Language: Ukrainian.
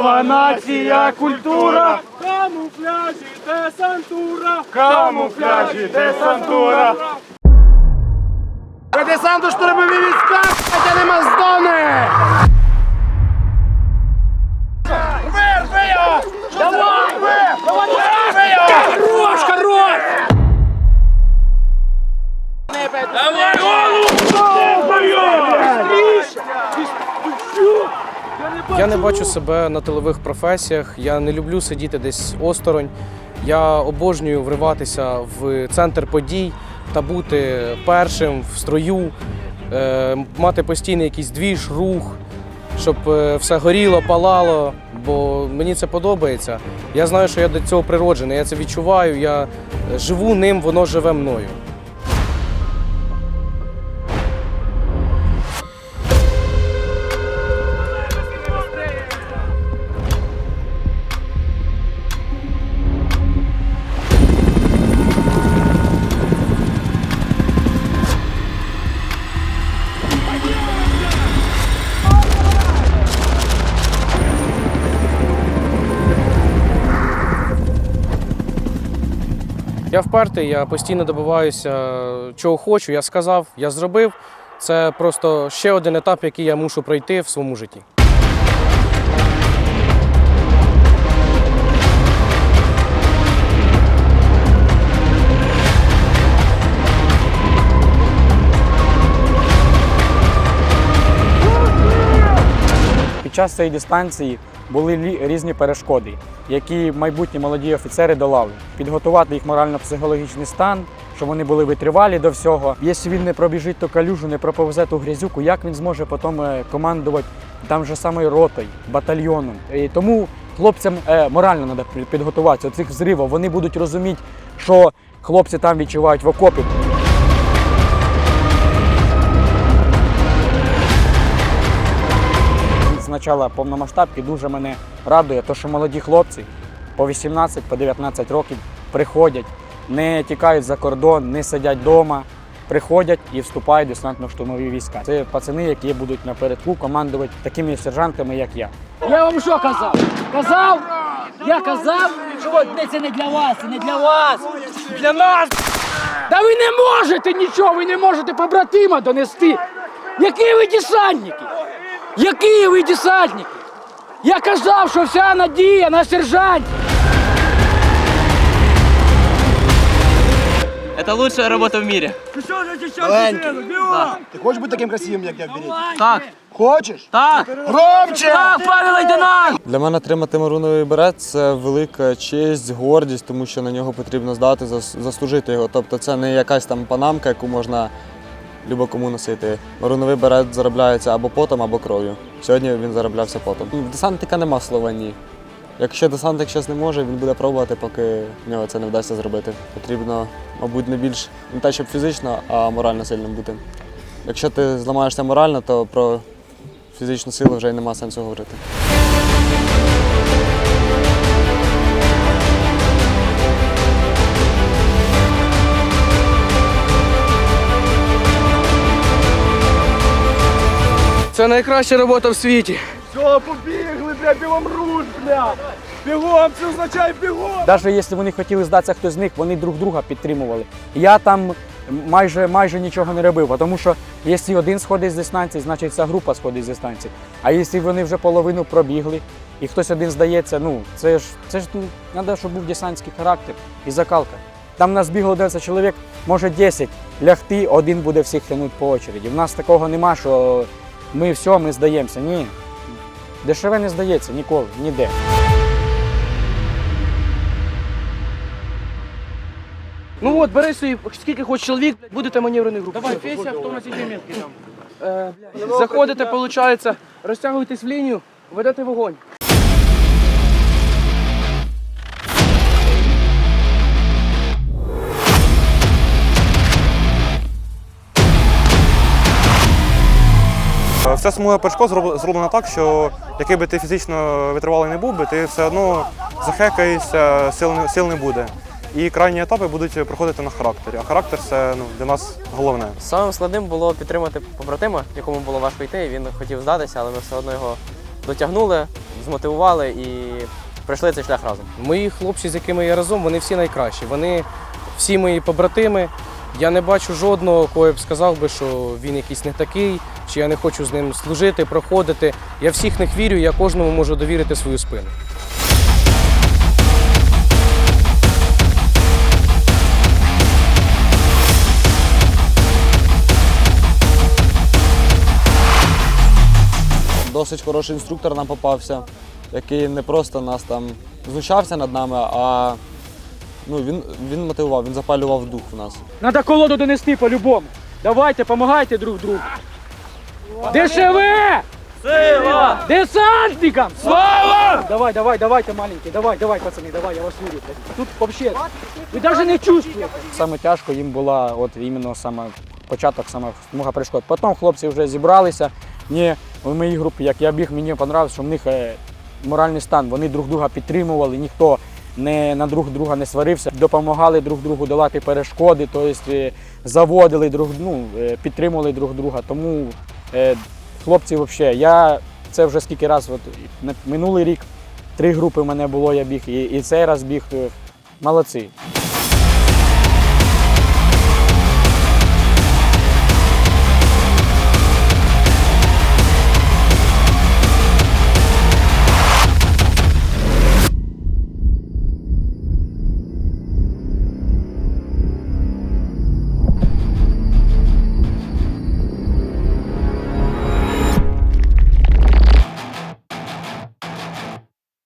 Друга нація, культура, Камуфляжі, десантура! камуфляжі, десантура. Десанту штурмові війська, хотя нема здони! Я не бачу себе на тилових професіях. Я не люблю сидіти десь осторонь. Я обожнюю вриватися в центр подій та бути першим в строю, е, мати постійний якийсь двіж, рух, щоб е, все горіло, палало. Бо мені це подобається. Я знаю, що я до цього природжений. Я це відчуваю. Я живу ним, воно живе мною. Я впертий, я постійно добиваюся, чого хочу. Я сказав, я зробив. Це просто ще один етап, який я мушу пройти в своєму житті. Під час цієї дистанції були різні перешкоди, які майбутні молоді офіцери долали. Підготувати їх морально-психологічний стан, щоб вони були витривалі до всього. Якщо він не пробіжить ту калюжу, не проповзе ту грязюку, як він зможе потім е, командувати там же самою ротою, батальйоном. І тому хлопцям е, морально треба підготуватися. Цих взривів вони будуть розуміти, що хлопці там відчувають в окопі. Початку повномасштабки дуже мене радує, то, що молоді хлопці по 18, по 19 років приходять, не тікають за кордон, не сидять вдома, приходять і вступають в десантно-штурмові війська. Це пацани, які будуть напередку командувати такими сержантами, як я. Я вам що казав? Казав? Я казав, що це не для вас, не для вас. Для нас. Та ви не можете нічого, ви не можете побратима донести. Які ви десантники? Які ви десантники? Я казав, що вся надія на сержантів. Это лучшая работа в мире. Ти хочеш бути таким красивим, як я в береті? Так, Хочеш? так, Громче! так, пане лейтенант! Для мене отримати маруновий берет це велика честь, гордість, тому що на нього потрібно здати, зас- заслужити його. Тобто це не якась там панамка, яку можна любо кому носити. Маруновий берет заробляється або потом, або кров'ю. Сьогодні він зароблявся потом. В десантника нема слова ні. Якщо десантник щось не може, він буде пробувати, поки в нього це не вдасться зробити. Потрібно, мабуть, не більш не те, щоб фізично, а морально сильним бути. Якщо ти зламаєшся морально, то про фізичну силу вже й нема сенсу говорити. Це найкраща робота в світі. Все, побігли, бля, білом руш, бля! Бігом, це означає бігом! Навіть якщо вони хотіли здатися хтось з них, вони друг друга підтримували. Я там майже, майже нічого не робив, тому що якщо один сходить з дистанції, значить вся група сходить з дистанції. А якщо вони вже половину пробігли і хтось один здається, ну це ж це ж ну, треба, щоб був десантський характер і закалка. Там нас бігло 10 чоловік, може 10 лягти, один буде всіх тягнути по очереді. У нас такого нема, що ми все, ми здаємося. Ні. Дешеве не здається ніколи, ніде. Ну от, бери собі, скільки хоч чоловік, будете маневрений групи. Давай, Феся, хто на цій метки там. Е, заходите, виходить, розтягуєтесь в лінію, ведете вогонь. Вся смуга зроб- зроблена так, що який би ти фізично витривалий не був би, ти все одно захекаєшся, сил не, сил не буде. І крайні етапи будуть проходити на характері. А характер це ну, для нас головне. Самим складним було підтримати побратима, якому було важко йти, він хотів здатися, але ми все одно його дотягнули. змотивували і пройшли цей шлях разом. Мої хлопці, з якими я разом, вони всі найкращі. Вони всі мої побратими. Я не бачу жодного, кого я б сказав би, що він якийсь не такий, чи я не хочу з ним служити, проходити. Я всіх них вірю, я кожному можу довірити свою спину. Досить хороший інструктор нам попався, який не просто нас там знущався над нами, а ну, він, він мотивував, він запалював дух в нас. Надо колоду донести по-любому. Давайте, помагайте друг другу. ДШВ! Сила! Десантникам! Слава! Давай, давай, давайте, маленький, давай, давай, пацани, давай, я вас вірю. Тут вообще, ви навіть не чувствуєте. Саме тяжко їм була от іменно саме початок, саме смуга перешкод. Потім хлопці вже зібралися. Ні, в моїй групі, як я біг, мені подобалося, що в них е, моральний стан. Вони друг друга підтримували, ніхто не на друг друга не сварився, допомагали друг другу долати перешкоди, тобто заводили друг ну, е, підтримували друг друга. Тому е, хлопці, взагалі, я це вже скільки разів, минулий рік три групи в мене було, я біг, і, і цей раз біг. Молодці.